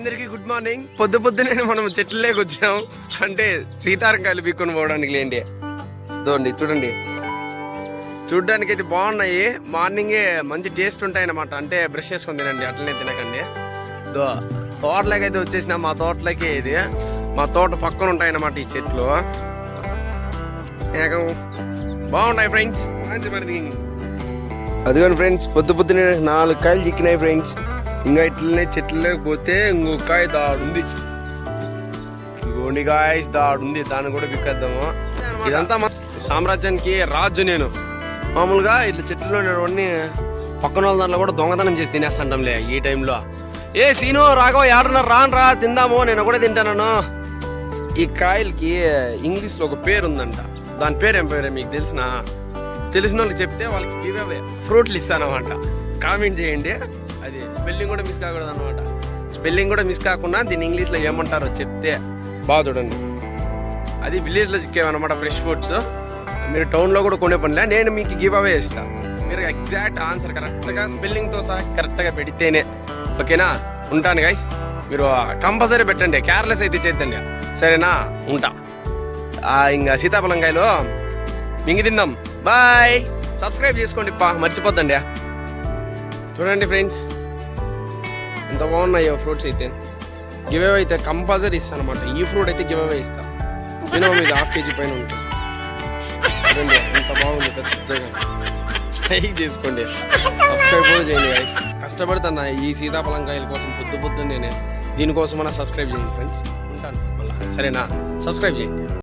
అందరికి good morning. పొద్దు పొద్దునే మనం చెట్లలోకి వచ్చాం. అంటే సీతారంకాయలు పీక్కొని పోవడానికి లేండి. చూడండి చూడండి. చూడ్డానికి అయితే బాగున్నాయి. మార్నింగే మంచి టేస్ట్ ఉంటాయి అన్నమాట అంటే బ్రష్ చేసుకొని తినండి అట్లనే తినకండి. దో తోటలోకి అయితే వచ్చేసిన మా తోటలోకి ఇది. మా తోట పక్కన ఉంటాయి అన్నమాట ఈ చెట్లు. ఏకం బాగున్నాయి ఫ్రెండ్స్ మంచి మరి అదిగోండి ఫ్రెండ్స్ పొద్దు పొద్దునే నాలుగు కాయలు చిక్కినాయి ఫ్రెండ్స్ ఇంకా ఇట్లనే చెట్లలోకి పోతే ఇంకొక కాయ దాడుంది గాయస్ దాడుంది. దాన్ని కూడా పిక్కేద్దాము ఇదంతా మా సామ్రాజ్యానికి రాజు నేను. మామూలుగా ఇట్లా చెట్లలో ఉన్నవన్నీ పక్కన వాళ్ళ దాంట్లో కూడా దొంగతనం చేసి తినేస్తాంటాంలే ఈ టైంలో. ఏ సీను రాఘవ ఏడున్నారు రాను రా తిందాము నేను కూడా తింటాను ఈ కాయలకి ఇంగ్లీష్లో ఒక పేరు ఉందంట దాని పేరు ఏం పేరు మీకు తెలిసిన? తెలిసిన వాళ్ళకి చెప్తే వాళ్ళకి ఫ్రూట్లు ఇస్తానమాట కామెంట్ చేయండి. అది స్పెల్లింగ్ కూడా మిస్ కాకూడదు అనమాట స్పెల్లింగ్ కూడా మిస్ కాకుండా దీన్ని ఇంగ్లీష్లో ఏమంటారో చెప్తే బాగా చూడండి. అది విలేజ్లో చిక్కేవన్నమాట ఫ్రెష్ ఫుడ్స్ మీరు టౌన్లో కూడా కొనే పనిలే నేను మీకు గివ్ అవే ఇస్తాను మీరు ఎగ్జాక్ట్ ఆన్సర్ కరెక్ట్గా స్పెల్లింగ్తో సహా కరెక్ట్గా పెడితేనే. ఓకేనా? ఉంటాను గైస్ మీరు కంపల్సరీ పెట్టండి కేర్లెస్ అయితే చేద్దండి. సరేనా? ఉంటా. ఇంకా ఇంకా సీతాఫలంకాయలు మింగి తిందాం. బాయ్ సబ్స్క్రైబ్ చేసుకోండి పా మర్చిపోద్దండి. చూడండి ఫ్రెండ్స్. ఎంత బాగున్నాయో ఫ్రూట్స్ అయితే. గివ్ అవే అయితే కంపల్సరీ ఇస్తాను అనమాట ఈ ఫ్రూట్ అయితే గివ్ అవే ఇస్తాను మినిమం ఇది హాఫ్ కేజీ పైన ఉంటుంది. చూడండి ఎంత బాగుంది పెద్దగా. లైక్ చేసుకోండి. సబ్స్క్రైబ్ కూడా చేయండి కష్టపడుతున్నా ఈ సీతాఫలం కాయల కోసం పొద్దు పొద్దు నేనే. దీనికోసం మన సబ్స్క్రైబ్ చేయండి ఫ్రెండ్స్ ఉంటాను. సరేనా? సబ్స్క్రైబ్ చేయండి.